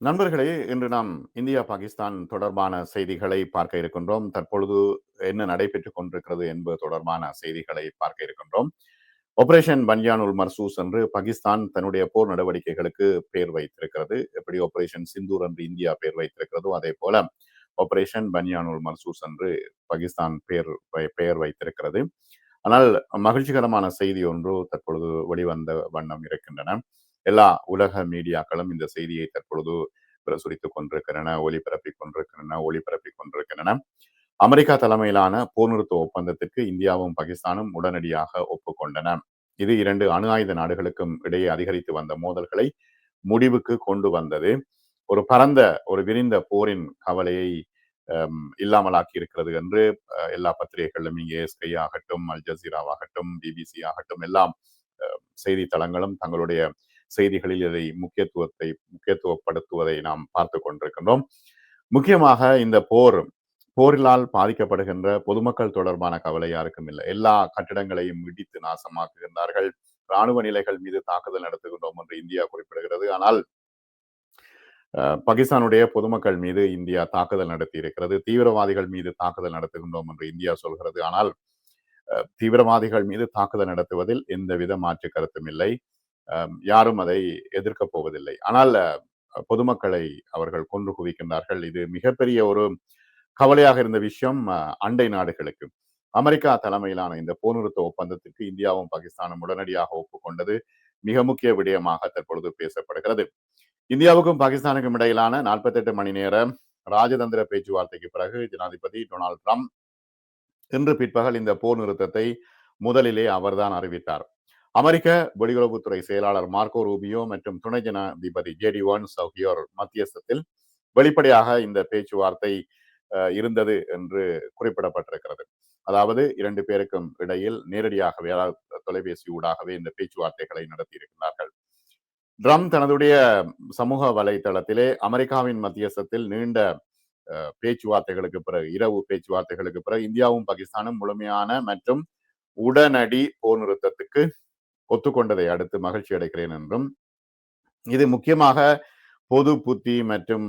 நண்பர்களே இன்று நாம் இந்தியா பாகிஸ்தான் தொடர்பான செய்திகளை பார்க்க இருக்கின்றோம். தற்பொழுது என்ன நடைபெற்றுக் கொண்டிருக்கிறது என்பது தொடர்பான செய்திகளை பார்க்க இருக்கின்றோம். ஆபரேஷன் பன்யானுல் மர்சூஸ் என்று பாகிஸ்தான் தன்னுடைய போர் நடவடிக்கைகளுக்கு பெயர் வைத்திருக்கிறது. எப்படி ஆபரேஷன் சிந்தூர் என்று இந்தியா பெயர் வைத்திருக்கிறதோ அதே போல ஆபரேஷன் பன்யானுல் மர்சூஸ் என்று பாகிஸ்தான் பெயர் பெயர் வைத்திருக்கிறது. ஆனால் மகிழ்ச்சிகரமான செய்தி ஒன்று தற்பொழுது வெளிவந்த வண்ணம் இருக்கின்றன. எல்லா உலக மீடியாக்களும் இந்த செய்தியை தற்பொழுது பிரசுரித்துக் கொண்டிருக்கின்றன ஒளிபரப்பிக் கொண்டிருக்கின்றன ஒளிபரப்பிக் கொண்டிருக்கின்றன. அமெரிக்கா தலைமையிலான போர் நிறுத்த ஒப்பந்தத்திற்கு இந்தியாவும் பாகிஸ்தானும் உடனடியாக ஒப்புக்கொண்டன இது இரண்டு அணு ஆயுத நாடுகளுக்கும் இடையே அதிகரித்து வந்த மோதல்களை முடிவுக்கு கொண்டு வந்தது. ஒரு பரந்த ஒரு விரிந்த போரின் கவலையை இல்லாமலாக்கி இருக்கிறது என்று எல்லா பத்திரிகைகளிலும் இங்கே எஸ்கை ஆகட்டும் அல் ஜசீராவாகட்டும் பிபிசி ஆகட்டும் எல்லாம் செய்தித்தளங்களும் தங்களுடைய செய்திகளில் இதை முக்கியத்துவத்தை முக்கியத்துவப்படுத்துவதை நாம் பார்த்து கொண்டிருக்கின்றோம். முக்கியமாக இந்த போர் போரிலால் பாதிக்கப்படுகின்ற பொதுமக்கள் தொடர்பான கவலை யாருக்கும் இல்லை. எல்லா கட்டிடங்களையும் இடித்து நாசமாக்குகின்றார்கள். இராணுவ நிலைகள் மீது தாக்குதல் நடத்துகின்றோம் என்று இந்தியா குறிப்பிடுகிறது. ஆனால் பாகிஸ்தானுடைய பொதுமக்கள் மீது இந்தியா தாக்குதல் நடத்தி இருக்கிறது தீவிரவாதிகள் மீது தாக்குதல் நடத்துகின்றோம் என்று இந்தியா சொல்கிறது. ஆனால் தீவிரவாதிகள் மீது தாக்குதல் நடத்துவதில் எந்தவித மாற்று கருத்தும் இல்லை. யாரும் அதை எதிர்க்கப் போவதில்லை. ஆனால் பொதுமக்களை அவர்கள் கொன்று குவிக்கின்றார்கள். இது மிகப்பெரிய ஒரு கவலையாக இருந்த விஷயம் அண்டை நாடுகளுக்கு. அமெரிக்கா தலைமையிலான இந்த போர்நிறுத்த ஒப்பந்தத்திற்கு இந்தியாவும் பாகிஸ்தானும் உடனடியாக ஒப்புக்கொண்டது மிக முக்கிய விடயமாக தற்பொழுது பேசப்படுகிறது. இந்தியாவுக்கும் பாகிஸ்தானுக்கும் இடையிலான நாற்பத்தி எட்டு மணி நேர ராஜதந்திர பேச்சுவார்த்தைக்கு பிறகு ஜனாதிபதி டொனால்ட் ட்ரம்ப் இன்று பிற்பகல் இந்த போர் நிறுத்தத்தை முதலிலே அவர்தான் அறிவித்தார். அமெரிக்க வெளியுறவுத்துறை செயலாளர் மார்க்கோ ரூபியோ மற்றும் துணை ஜனாதிபதி ஜேடி வான்ஸ் ஆகியோர் மத்தியஸ்தத்தில் வெளிப்படையாக இந்த பேச்சுவார்த்தை இருந்தது என்று குறிப்பிடப்பட்டிருக்கிறது. அதாவது இரண்டு பேருக்கும் இடையில் நேரடியாகவே தொலைபேசி ஊடாகவே இந்த பேச்சுவார்த்தைகளை நடத்தியிருக்கிறார்கள். ட்ரம் தனதுடைய சமூக வலைதளத்திலே அமெரிக்காவின் மத்தியஸ்தத்தில் நீண்ட பேச்சுவார்த்தைகளுக்கு பிறகு இரவு பேச்சுவார்த்தைகளுக்கு பிறகு இந்தியாவும் பாகிஸ்தானும் முழுமையான மற்றும் உடனடி போர் நிறுத்தத்துக்கு ஒத்துக்கொண்டதை அடுத்து மகிழ்ச்சி அடைகிறேன் என்றும் இது முக்கியமாக பொது புத்தி மற்றும்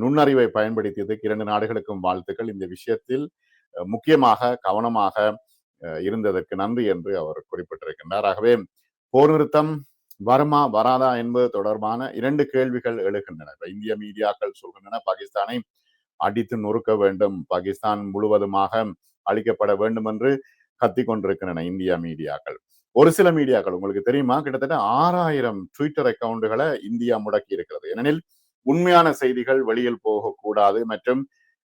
நுண்ணறிவை பயன்படுத்தியதுக்கு இரண்டு நாடுகளுக்கும் வாழ்த்துக்கள். இந்த விஷயத்தில் முக்கியமாக கவனமாக இருந்ததற்கு நன்றி என்று அவர் குறிப்பிட்டிருக்கின்றார். ஆகவே போர் நிறுத்தம் வருமா வராதா என்பது தொடர்பான இரண்டு கேள்விகள் எழுகின்றன. இந்திய மீடியாக்கள் சொல்கின்றன பாகிஸ்தானை அடித்து நொறுக்க வேண்டும் பாகிஸ்தான் முழுவதுமாக அளிக்கப்பட வேண்டும் என்று கத்தி கொண்டிருக்கின்றன இந்தியா மீடியாக்கள். ஒரு சில மீடியாக்கள் உங்களுக்கு தெரியுமா? கிட்டத்தட்ட ஆறாயிரம் ட்விட்டர் அக்கவுண்டுகளை இந்தியா முடக்கி இருக்கிறது. ஏனெனில் உண்மையான செய்திகள் வெளியில் போகக்கூடாது மற்றும்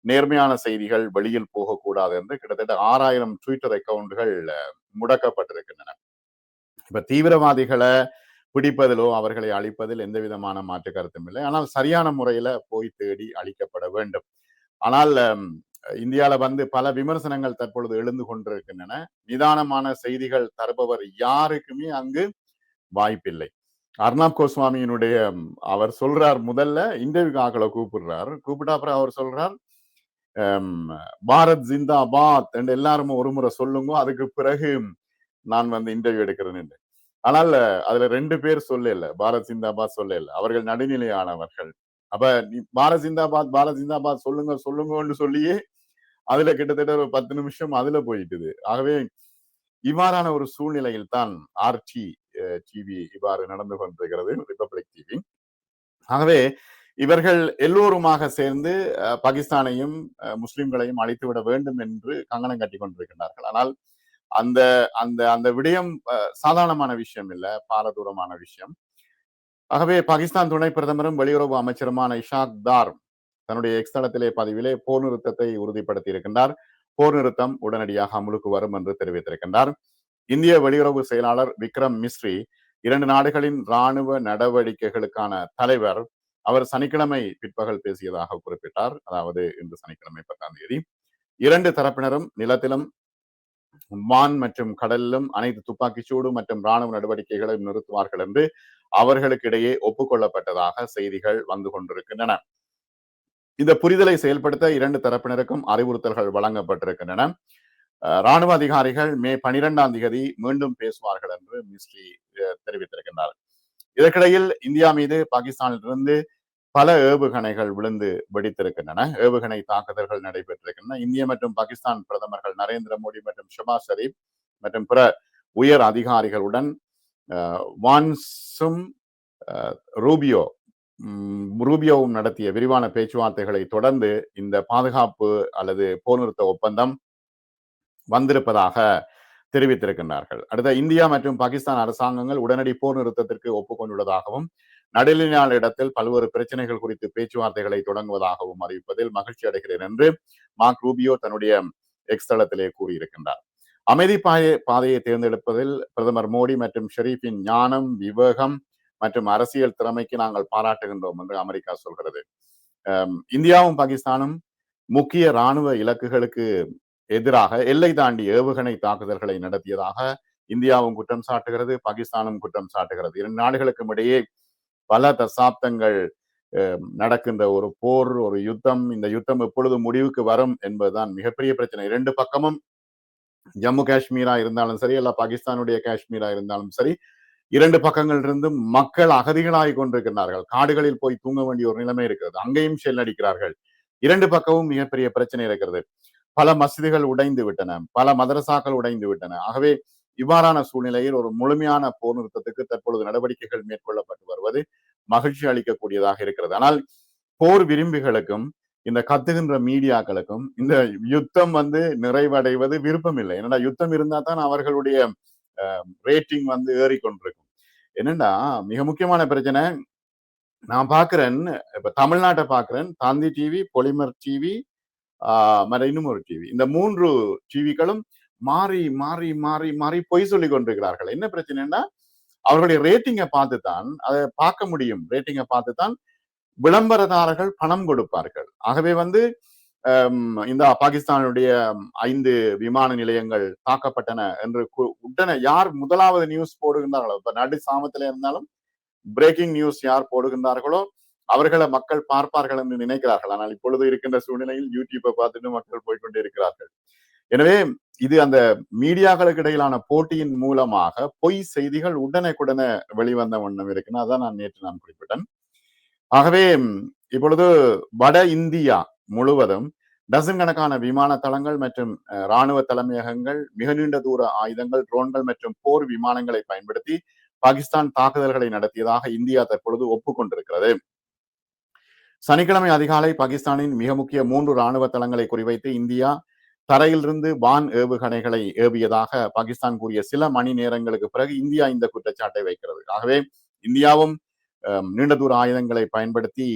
நேர்மையான செய்திகள் வெளியில் போகக்கூடாது என்று கிட்டத்தட்ட ஆறாயிரம் ட்விட்டர் அக்கவுண்டுகள் முடக்கப்பட்டிருக்கின்றன. இப்ப தீவிரவாதிகளை பிடிப்பதிலோ அவர்களை அழிப்பதில் எந்த விதமான மாற்று கருத்தும் இல்லை. ஆனால் சரியான முறையில போய் தேடி அழிக்கப்பட வேண்டும். ஆனால் இந்தியாவில் வந்து பல விமர்சனங்கள் தற்பொழுது எழுந்து கொண்டிருக்கின்றன. நிதானமான செய்திகள் தருபவர் யாருக்குமே அங்கு வாய்ப்பில்லை. அர்ணாப் கோஸ்வாமியினுடைய அவர் சொல்றார் முதல்ல இன்டர்வியூக்கு ஆக்களை கூப்பிடுறார். கூப்பிட்டா அப்புறம் அவர் சொல்றார் பாரத் ஜிந்தாபாத் என்று எல்லாரும் ஒரு முறை சொல்லுங்க அதுக்கு பிறகு நான் வந்து இன்டர்வியூ எடுக்கிறேன் ஆனால் அதுல ரெண்டு பேர் சொல்லல பாரத் ஜிந்தாபாத் சொல்லல. அவர்கள் நடுநிலையானவர்கள். அப்ப நீ பாரத் ஜிந்தாபாத் பாரத் ஜிந்தாபாத் சொல்லுங்க சொல்லுங்கன்னு சொல்லியே அதுல கிட்டத்தட்ட ஒரு பத்து நிமிஷம் அதுல போயிட்டுது. ஆகவே இவ்வாறான ஒரு சூழ்நிலையில் தான் ஆர்டி டிவி இவ்வாறு நடந்து கொண்டிருக்கிறது ரிப்பப்ளிக் டிவி ஆகவே இவர்கள் எல்லோருமாக சேர்ந்து பாகிஸ்தானையும் முஸ்லிம்களையும் அழைத்து விட வேண்டும் என்று கங்கணம் கட்டி கொண்டிருக்கின்றார்கள். ஆனால் அந்த அந்த அந்த விடயம் சாதாரணமான விஷயம் இல்லை பாரதூரமான விஷயம். ஆகவே பாகிஸ்தான் துணை பிரதமரும் வெளியுறவு அமைச்சருமான இஷாக் தார் தன்னுடைய எக்ஸ்தளத்திலே பதிவிலே போர் நிறுத்தத்தை உறுதிப்படுத்தி இருக்கின்றார் போர் நிறுத்தம் உடனடியாக அமுலுக்கு வரும் என்று தெரிவித்திருக்கின்றார். இந்திய வெளியுறவு செயலாளர் விக்ரம் மிஸ்ரி இரண்டு நாடுகளின் ராணுவ நடவடிக்கைகளுக்கான தலைவர் அவர் சனிக்கிழமை பிற்பகல் பேசியதாக குறிப்பிட்டார். அதாவது இன்று சனிக்கிழமை பத்தாம் தேதி. இரண்டு தரப்பினரும் நிலத்திலும் வான் மற்றும் கடலிலும் அனைத்து துப்பாக்கிச்சூடு மற்றும் ராணுவ நடவடிக்கைகளையும் நிறுத்துவார்கள் என்று அவர்களுக்கிடையே ஒப்புக்கொள்ளப்பட்டதாக செய்திகள் வந்து கொண்டிருக்கின்றன. இந்த புரிதலை செயல்படுத்த இரண்டு தரப்பினருக்கும் அறிவுறுத்தல்கள் வழங்கப்பட்டிருக்கின்றன. ராணுவ அதிகாரிகள் மே பனிரெண்டாம் தேதி மீண்டும் பேசுவார்கள் என்று மிஸ்ட்ரி தெரிவித்திருக்கின்றார். இதற்கிடையில் இந்தியா மீது பாகிஸ்தானிலிருந்து பல ஏவுகணைகள் விழுந்து வெடித்திருக்கின்றன. ஏவுகணை தாக்குதல்கள் நடைபெற்றிருக்கின்றன. இந்திய மற்றும் பாகிஸ்தான் பிரதமர்கள் நரேந்திர மோடி மற்றும் ஷபாஸ் ஷரீப் மற்றும் பிற உயர் அதிகாரிகளுடன் வான்சும் ரூபியோ ரூபியோவும் நடத்திய விரிவான பேச்சுவார்த்தைகளை தொடர்ந்து இந்த பாதுகாப்பு அல்லது போர் நிறுத்த ஒப்பந்தம் வந்திருப்பதாக தெரிவித்திருக்கின்றார்கள். அடுத்த இந்தியா மற்றும் பாகிஸ்தான் அரசாங்கங்கள் உடனடி போர் நிறுத்தத்திற்கு ஒப்புக்கொண்டுள்ளதாகவும் நடுநிலையான இடத்தில் பல்வேறு பிரச்சனைகள் குறித்து பேச்சுவார்த்தைகளை தொடங்குவதாகவும் அறிவிப்பதில் மகிழ்ச்சி அடைகிறேன் என்று மார்க் ரூபியோ தன்னுடைய எக்ஸ் தளத்திலே கூறியிருக்கின்றார். அமைதி பாதை பாதையை தேர்ந்தெடுப்பதில் பிரதமர் மோடி மற்றும் ஷெரீஃபின் ஞானம் விவேகம் மற்றும் அரசியல் திறமைக்கு நாங்கள் பாராட்டுகின்றோம் என்று அமெரிக்கா சொல்கிறது. இந்தியாவும் பாகிஸ்தானும் முக்கிய இராணுவ இலக்குகளுக்கு எதிராக எல்லை தாண்டி ஏவுகணை தாக்குதல்களை நடத்தியதாக இந்தியாவும் குற்றம் சாட்டுகிறது பாகிஸ்தானும் குற்றம் சாட்டுகிறது. இரண்டு நாடுகளுக்கும் இடையே பல தசாப்தங்கள் நடக்கின்ற ஒரு போர் ஒரு யுத்தம் இந்த யுத்தம் எப்பொழுது முடிவுக்கு வரும் என்பதுதான் மிகப்பெரிய பிரச்சனை. இரண்டு பக்கமும் ஜம்மு காஷ்மீரா இருந்தாலும் சரி அல்ல பாகிஸ்தானுடைய காஷ்மீரா இருந்தாலும் சரி இரண்டு பக்கங்கள் இருந்தும் மக்கள் அகதிகளாகி கொண்டிருக்கிறார்கள் காடுகளில் போய் தூங்க வேண்டிய ஒரு நிலைமை இருக்கிறது. அங்கேயும் ஷெல் அடிக்கிறார்கள் இரண்டு பக்கமும் மிகப்பெரிய பிரச்சனை இருக்கிறது. பல மசிதிகள் உடைந்து விட்டன. பல மதரசாக்கள் உடைந்து விட்டன. ஆகவே இவ்வாறான சூழ்நிலையில் ஒரு முழுமையான போர் நிறுத்தத்துக்கு தற்பொழுது நடவடிக்கைகள் மேற்கொள்ளப்பட்டு வருவது மகிழ்ச்சி அளிக்கக்கூடியதாக இருக்கிறது. ஆனால் போர் விரும்பிகளுக்கும் இந்த கத்துகின்ற மீடியாக்களுக்கும் இந்த யுத்தம் வந்து நிறைவடைவது விருப்பம் இல்லை என்னடா யுத்தம் இருந்தா தான் அவர்களுடைய ரேட்டிங் வந்து ஏறிக்கொண்டிருக்கும். என்னன்னா மிக முக்கியமான பிரச்சனை நான் பாக்குறேன் இப்ப தமிழ்நாட்டை பாக்குறேன் தாந்தி டிவி பொலிமர் டிவி மற்ற இன்னும் ஒரு டிவி. இந்த மூன்று டிவிகளும் மாறி மாறி மாறி மாறி பொய் சொல்லி கொண்டிருக்கிறார்கள். என்ன பிரச்சனைன்னா அவர்களுடைய ரேட்டிங்கை பார்த்து தான் அதை பார்க்க முடியும். ரேட்டிங்கை பார்த்து தான் விளம்பரதாரர்கள் பணம் கொடுப்பார்கள். ஆகவே வந்து இந்த பாகிஸ்தானுடைய ஐந்து விமான நிலையங்கள் தாக்கப்பட்டன என்று உடனே யார் முதலாவது நியூஸ் போடுகின்றார்களோ இப்ப நடு சாமத்துல இருந்தாலும் பிரேக்கிங் நியூஸ் யார் போடுகின்றார்களோ அவர்களை மக்கள் பார்ப்பார்கள் என்று நினைக்கிறார்கள். ஆனால் இப்பொழுது இருக்கின்ற சூழ்நிலையில் யூடியூப்பை பார்த்துட்டு மக்கள் போய்கொண்டே இருக்கிறார்கள். எனவே இது அந்த மீடியாக்களுக்கு இடையிலான போட்டியின் மூலமாக பொய் செய்திகள் உடனே வெளிவந்த வண்ணம் இருக்குன்னு அதான் நான் நேற்று நான் குறிப்பிட்டேன். ஆகவே இப்பொழுது வட இந்தியா முழுவதும் டசன் கணக்கான விமான தளங்கள் மற்றும் இராணுவ தலைமையகங்கள் மிக நீண்ட தூர ஆயுதங்கள் ட்ரோன்கள் மற்றும் போர் விமானங்களை பயன்படுத்தி பாகிஸ்தான் தாக்குதல்களை நடத்தியதாக இந்தியா தற்பொழுது ஒப்புக்கொண்டிருக்கிறது. சனிக்கிழமை அதிகாலை பாகிஸ்தானின் மிக முக்கிய மூன்று இராணுவ தளங்களை குறிவைத்து இந்தியா தரையிலிருந்து வான் ஏவுகணைகளை ஏவியதாக பாகிஸ்தான் கூறிய சில மணி நேரங்களுக்கு பிறகு இந்தியா இந்த குற்றச்சாட்டை வைக்கிறது. ஆகவே இந்தியாவும் நீண்ட தூர ஆயுதங்களை பயன்படுத்தி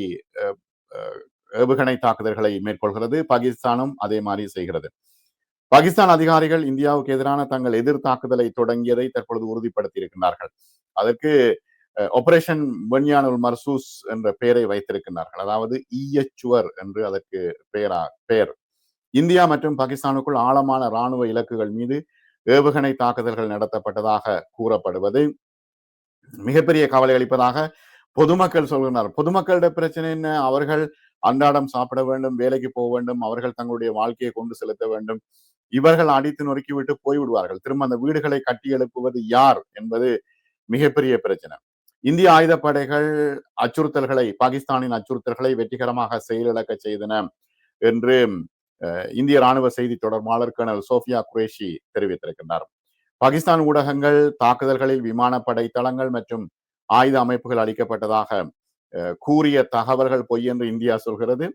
ஏவுகணை தாக்குதல்களை மேற்கொள்கிறது. பாகிஸ்தானும் அதே மாதிரி செய்கிறது. பாகிஸ்தான் அதிகாரிகள் இந்தியாவுக்கு எதிரான தங்கள் எதிர் தாக்குதலை தொடங்கியதை தற்பொழுது உறுதிப்படுத்தி இருக்கின்றார்கள் அதற்கு ஆபரேஷன் பன்யானுல் மர்சூஸ் என்ற பெயரை வைத்திருக்கின்றார்கள். அதாவது ஈயச்சுவர் என்று அதற்கு பெயரா பெயர் இந்தியா மற்றும் பாகிஸ்தானுக்குள் ஆழமான இராணுவ இலக்குகள் மீது ஏவுகணை தாக்குதல்கள் நடத்தப்பட்டதாக கூறப்படுவது மிகப்பெரிய கவலை அளிப்பதாக பொதுமக்கள் சொல்கிறார் பொதுமக்களிட பிரச்சனை என்ன? அவர்கள் அன்றாடம் சாப்பிட வேண்டும் வேலைக்கு போக வேண்டும் அவர்கள் தங்களுடைய வாழ்க்கையை கொண்டு செலுத்த வேண்டும். இவர்கள் அடித்து நொறுக்கி விட்டு போய்விடுவார்கள் திரும்ப அந்த வீடுகளை கட்டி எழுப்புவது யார் என்பது மிகப்பெரிய பிரச்சனை. இந்திய ஆயுதப்படைகள் அச்சுறுத்தல்களை பாகிஸ்தானின் அச்சுறுத்தல்களை வெற்றிகரமாக செயலிழக்க செய்தன என்று இந்திய ராணுவ செய்தி தொடர்பாளர் கர்னல் சோஃபியா குரேஷி தெரிவித்திருக்கின்றார். பாகிஸ்தான் ஊடகங்கள் தாக்குதல்களில் விமானப்படை தளங்கள் மற்றும் ஆயுத அமைப்புகள் அளிக்கப்பட்டதாக கூறிய தகவல்கள் பொய் என்று இந்தியா சொல்கிறது.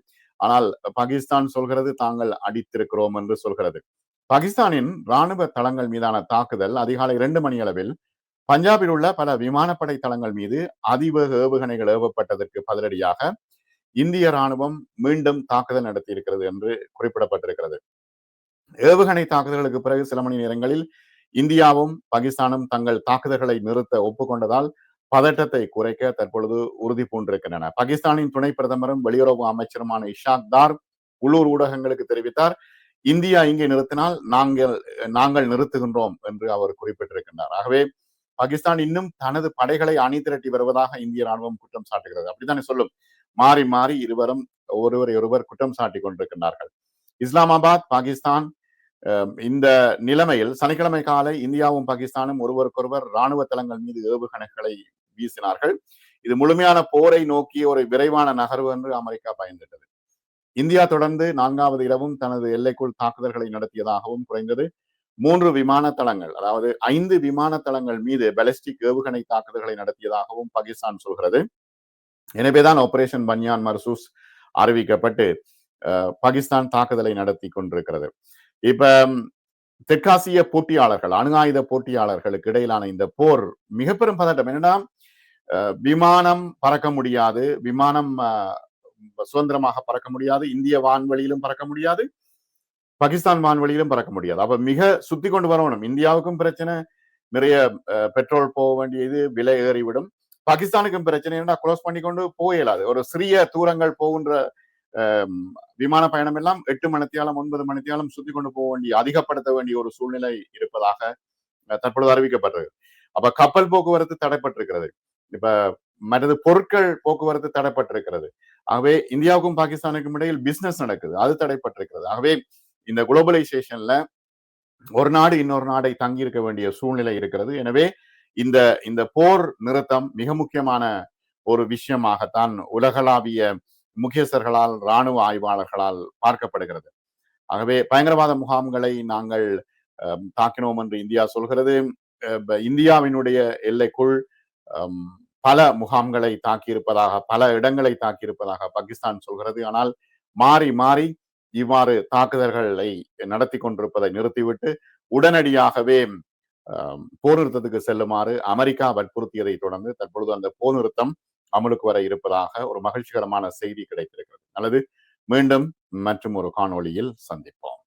ஆனால் பாகிஸ்தான் சொல்கிறது தாங்கள் அடித்திருக்கிறோம் என்று சொல்கிறது. பாகிஸ்தானின் ராணுவ தளங்கள் மீதான தாக்குதல் அதிகாலை இரண்டு மணி அளவில் பஞ்சாபில் உள்ள பல விமானப்படை தளங்கள் மீது அதிவேக ஏவுகணைகள் ஏவப்பட்டதற்கு பதிலடியாக இந்திய ராணுவம் மீண்டும் தாக்குதல் நடத்தியிருக்கிறது என்று குறிப்பிடப்பட்டிருக்கிறது. ஏவுகணை தாக்குதல்களுக்கு பிறகு சில மணி நேரங்களில் இந்தியாவும் பாகிஸ்தானும் தங்கள் தாக்குதல்களை நிறுத்த ஒப்புக்கொண்டதால் பதட்டத்தை குறைக்க தற்பொழுது உறுதி பூண்டிருக்கின்றன. பாகிஸ்தானின் துணை பிரதமரும் வெளியுறவு அமைச்சருமான இஷாக் தார் உள்ளூர் ஊடகங்களுக்கு தெரிவித்தார் இந்தியா இங்கே நிறுத்தினால் நாங்கள் நாங்கள் நிறுத்துகின்றோம் என்று அவர் குறிப்பிட்டிருக்கின்றார். ஆகவே பாகிஸ்தான் இன்னும் தனது படைகளை அணி திரட்டி வருவதாக இந்திய ராணுவம் குற்றம் சாட்டுகிறது. அப்படித்தானே சொல்லும்? மாறி மாறி இருவரும் ஒருவரை ஒருவர் குற்றம் சாட்டி கொண்டிருக்கின்றார்கள். இஸ்லாமாபாத் பாகிஸ்தான் இந்த நிலைமையில் சனிக்கிழமை காலை இந்தியாவும் பாகிஸ்தானும் ஒருவருக்கொருவர் ராணுவ தளங்கள் மீது ஏவுகணைகளை வீசினார்கள். இது முழுமையான போரை நோக்கி ஒரு விரைவான நகர்வு என்று அமெரிக்கா பயந்துட்டது. இந்தியா தொடர்ந்து நான்காவது இரவும் தனது எல்லைக்குள் தாக்குதல்களை நடத்தியதாகவும் குறைந்தது மூன்று விமான தளங்கள் அதாவது ஐந்து விமான தளங்கள் மீது பெலஸ்டிக் ஏவுகணை தாக்குதல்களை நடத்தியதாகவும் பாகிஸ்தான் சொல்கிறது. எனவேதான் ஆபரேஷன் பன்யான் மர்சூஸ் அறிவிக்கப்பட்டு பாகிஸ்தான் தாக்குதலை நடத்தி கொண்டிருக்கிறது. இப்ப தெற்காசிய போட்டியாளர்கள் அணு ஆயுத போட்டியாளர்களுக்கு இடையிலான இந்த போர் மிக பெரும் பதட்டம். என்னன்னா விமானம் பறக்க முடியாது. விமானம் சுதந்திரமாக பறக்க முடியாது. இந்திய வான்வெளியிலும் பறக்க முடியாது. பாகிஸ்தான் வான்வெளியிலும் பறக்க முடியாது. அப்ப மிக சுத்தி கொண்டு வரணும். இந்தியாவுக்கும் பிரச்சனை. நிறைய பெட்ரோல் போக வேண்டியது விலை ஏறிவிடும். பாகிஸ்தானுக்கும் பிரச்சனை என்ன க்ளோஸ் பண்ணி கொண்டு போயிடாது ஒரு சிறிய தூரங்கள் போகின்ற விமான பயணம் எல்லாம் எட்டு மணித்தியாலம் ஒன்பது மணித்தியாலம் சுத்தி கொண்டு போக வேண்டிய அதிகப்படுத்த வேண்டிய ஒரு சூழ்நிலை இருப்பதாக தற்பொழுது அறிவிக்கப்பட்டது அப்ப கப்பல் போக்குவரத்து தடைப்பட்டிருக்கிறது. இப்ப மற்றது பொருட்கள் போக்குவரத்து தடைப்பட்டிருக்கிறது. ஆகவே இந்தியாவுக்கும் பாகிஸ்தானுக்கும் இடையில் பிசினஸ் நடக்குது. அது தடைப்பட்டிருக்கிறது. ஆகவே இந்த குளோபலைசேஷன்ல ஒரு நாடு இன்னொரு நாடை தங்கியிருக்க வேண்டிய சூழ்நிலை இருக்கிறது. எனவே இந்த இந்த போர் நிறுத்தம் மிக முக்கியமான ஒரு விஷயமாகத்தான் உலகளாவிய முக்கியஸ்தர்களால் இராணுவ ஆய்வாளர்களால் பார்க்கப்படுகிறது. ஆகவே பயங்கரவாத முகாம்களை நாங்கள் தாக்கினோம் என்று இந்தியா சொல்கிறது. இந்தியாவினுடைய எல்லைக்குள் பல முகாம்களை தாக்கியிருப்பதாக பல இடங்களை தாக்கியிருப்பதாக பாகிஸ்தான் சொல்கிறது. ஆனால் மாறி மாறி இவ்வாறு தாக்குதல்களை நடத்தி கொண்டிருப்பதை நிறுத்திவிட்டு உடனடியாகவே போர் நிறுத்தத்துக்கு செல்லுமாறு அமெரிக்கா வற்புறுத்தியதை தொடர்ந்து தற்பொழுது அந்த போர் நிறுத்தம் அமலுக்கு வர இருப்பதாக ஒரு மகிழ்ச்சிகரமான செய்தி கிடைத்திருக்கிறது. அல்லது மீண்டும் மற்றும் ஒரு காணொளியில் சந்திப்போம்.